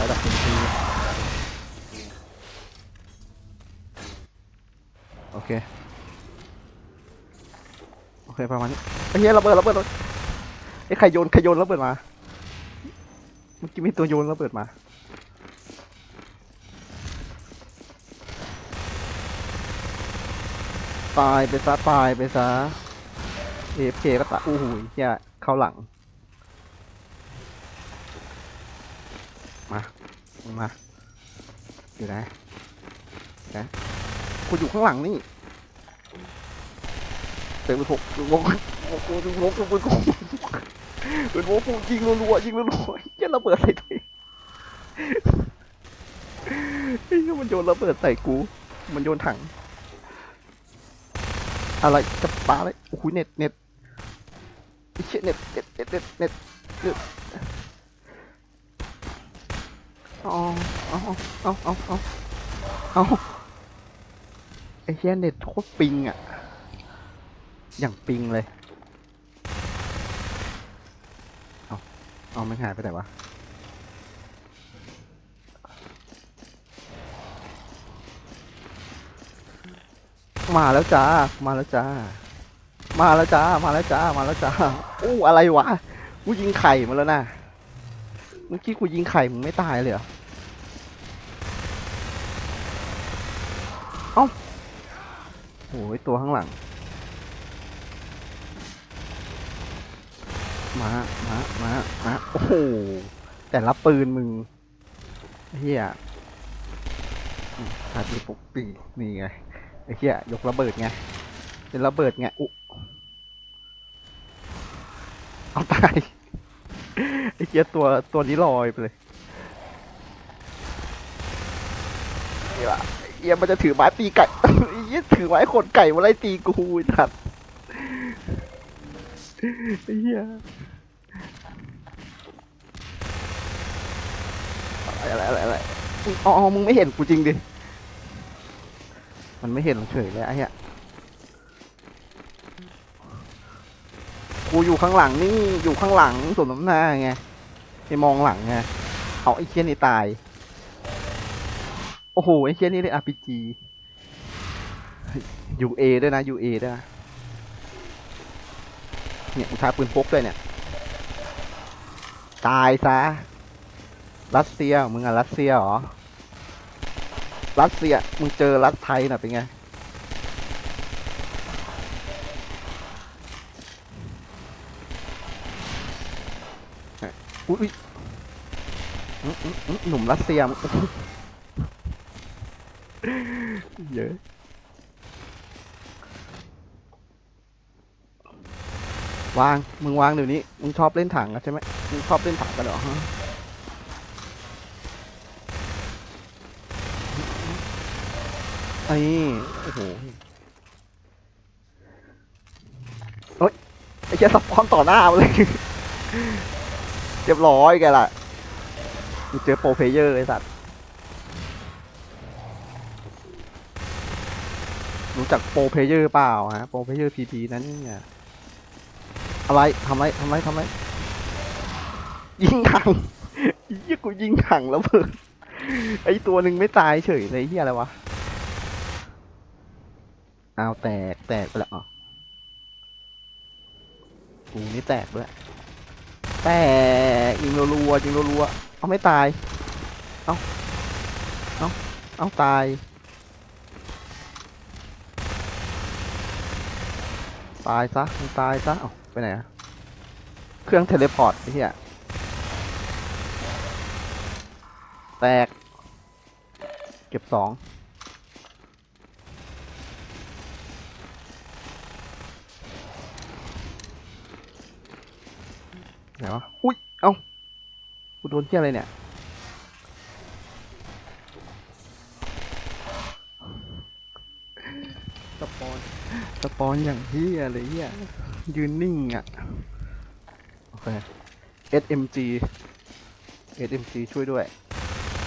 ระดับเป็นทีโอเค โอเค ประมาณนี้ไอ้เหี้ยระเบิดระเบิดเบิดไอ้ใครโยนใครโยนระเบิดมาเมื่อกี้มีตัวโยนระเบิดมาตายไปซะตายไปซะ AFK ก็ตายอู้หูยเหี้ยเข้าหลัง มามา อยู่ไหนนะกูอยู่ข้างหลังนี่เต็มไปหกวงวงกูวงกูวงกูเป็นวงกูยิงรัวๆยิงรัวๆเหี้ยันระเบิดใส่ตัวไอ้เหี้ยมันโยนระเบิดใส่กู มันโยนถัง อะไรจะปาเลยโอ้โหเน็ตเน็ตไอ้เช่เน็ตเน็ตเน็ตเน็ตเน็ต เอาเอาเอาเอาเอาเอาไอ้เชี่ยเน็ตโคตรปิงอะ อย่างปิงเลย เอาเอาไม่หายไปไหนวะมาแล้วจ้า มาแล้วจ้า มาแล้วจ้า มาแล้วจ้า มาแล้วจ้า อู้อะไรวะ กูยิงไข่มาแล้วนะ เมื่อกี้กูยิงไข่มึงไม่ตายเลยเหรอ เอ้าโอ้ยตัวข้างหลัง มา มา มา มา โอ้โห แต่ละปืนมึงเฮียอาทีปุกปีนี่ไง ไอ้เหี้ยยกระเบิดไง เป็นระเบิดไง อุเอาตาย ไอ้เหี้ยตัวตัวนี้ลอยไปเลยเหี้ยไอ้เหี้ยมันจะถือไม้ตีไก่ ไอ้เหี้ยถือไม้ขนไก่มาไล่ตีกูไอ้สัตว์ไอ้เหี้ยอะไรอะไรอะไรอะไรอ๋อมึงไม่เห็นกูจริงดิ มันไม่เห็นเฉยเลยไอ้เหี้ย กูอยู่ข้างหลังนี่อยู่ข้างหลังสวมน้ำหน้าไงไปมองหลังไงเอาไอ้เคียนี่ตาย โอ้โหไอ้เคียนี่เลย RPG ยูเอด้วยนะ UA ด้วยนะเนี่ยกูท้าปืนพกด้วยเนี่ย ตายซะ รัสเซียมึงอะรัสเซียเหรอ รัสเซียมึงเจอรัสไทยน่ะเป็นไง อุ้ยหนุ่มรัสเซียมเยอะวาง มึงวางเดี๋ยวนี้ มึงชอบเล่นถังอะใช่ไหมมึงชอบเล่นถังกันเหรอฮะไอ้โอ้โหเฮ้ย ไอ้เจ้าสปอนต่อหน้าเลย เรียบร้อยแกล่ะมึงเจอโปรเพเยอร์ไอ้สัตว์รู้จักโปรเพเยอร์เปล่าฮะโปรเพเยอร์พีพีนั้นเนี่ยอะไรทำไรทำไรทำไรยิงถังยี่กูยิงถังแล้วเพิ่งไอตัวหนึ่งไม่ตายเฉยเลยเฮียอะไรวะเอาแตกแตกไปแล้วอ๋อกูนี่แตกด้วย แตกยิงรัวๆยิงรัวๆเอาไม่ตาย เอาเอาเอาตาย ตายซะมึงตายซะ เอาไปไหนอะเครื่องเทเลพอร์ตไอ้เหี้ยแตก เก็บสอง ไหนวะ อุ้ย เอ้า กูโดนเที่ยอะไรเนี่ย สปอน สปอนอย่างเฮียเลยเฮียยืนนิ่งอะ โอเค SMG SMG ช่วยด้วย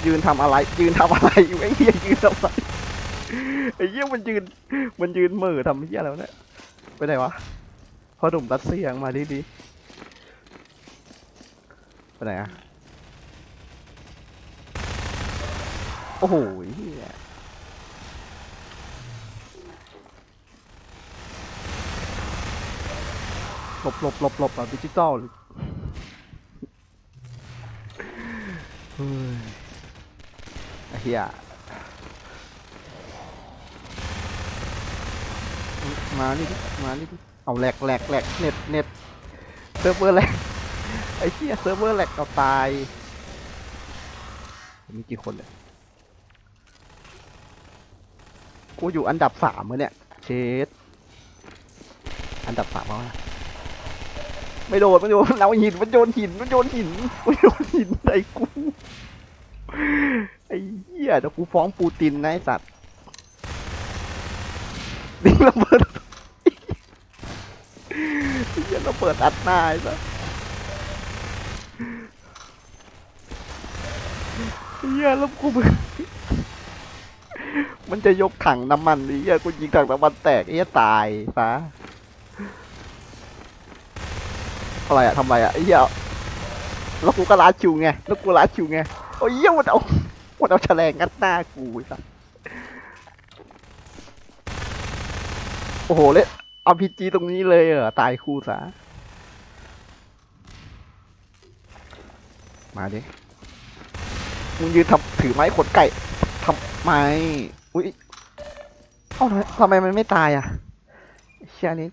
ยืนทำอะไร ยืนทำอะไรอยู่ไอ้เฮียยืนทำอะไรไอ้เฮียมันยืน มันยืนเหม่อทำเฮียแล้วะเนี่ยไปไหนวะพอหนุ่มรัสเซียมาดีดีๆ ไปไหนอะโอ้โหเหี้ยหลบหลบหลบหลบแบบดิจิตอลเลยเฮ้ยไอ้เฮียมานี่ดิมานี่ดิเอาแหลกแหลกแหลกเน็ตเน็ตเซิร์ฟเวอร์แหลก อ้เหี้ยเซิร์ฟเวอร์แหลกเอาตาย มีกี่คนเนี่ย กูอยู่อันดับสามเลยเนี่ย เชดอันดับสามวนะไม่โดนไม่โดนเอาหินมันโยนหินมันโยนหินมันโยนหินใส่กูไอ้เหี้ยเดี๋ยวกูฟ้องปูตินนะไอ้สัตว์นี่ระเบิดไอ้เหี้ยระเบิดอัดหน้าไอ้สัสไเหี้ยแล้วกูมันจะยกถังน้ำมันดิเหี้ยกูยิงถังน้ำมันแตกไอ้เหี้ยตายซะอะไรอะทำไรอะไอ้เหี้ยแล้วกูก็ล้าชิวไงแล้วกูล้าชิวไงโอ้ยเหี้ยมันเอามันเอาแฉลงงัดหน้ากูไอ้สัสโอ้โหเลยเอาพีจีตรงนี้เลยเหรอตายคู่ซะมาดิ มึงยืนทำถือไม้ขนไก่ทำไมอุ้ยเอ้าทำไมมันไม่ตายอะเชี่ยนี้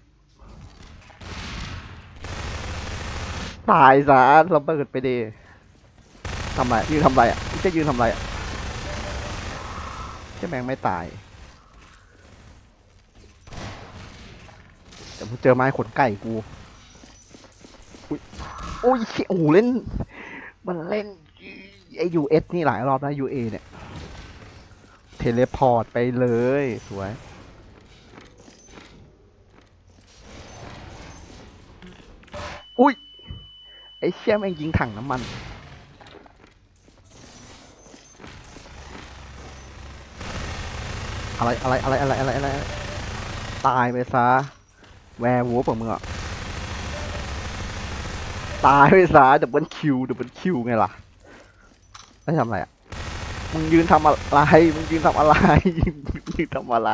ตายซะระเบิดไปดีทำไรยืนทำไรอะจะยืนทำไรอะเชี่ยแมงไม่ตายแต่เจอไม้ขนไก่กูอุ้ยอุ้ยเชี่ยโอ้โหเล่น มันเล่น ไอยูเอสนี่หลายรอบนะยูเอเนี่ย เทเลพอร์ตไปเลย สวย อุ้ย ไอ้เชี่ยแม่งยิงถังน้ำมัน อะไรอะไรอะไรอะไรอะไรอะไร ตายไปซะ แวร์วูฟของมึงอะตายไปซะดับเบิลคิวดับเบิลคิวไงล่ะ แล้วทำอะไรอะ มึงยืนทำอะไร มึงยืนทำอะไร มึงยืนทำอะไร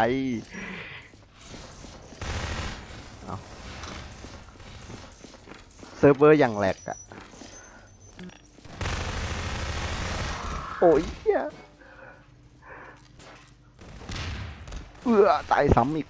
เอาเซิร์ฟเวอร์อย่างแหลกอะ โอ้ยเหี้อตายซ้ำอีก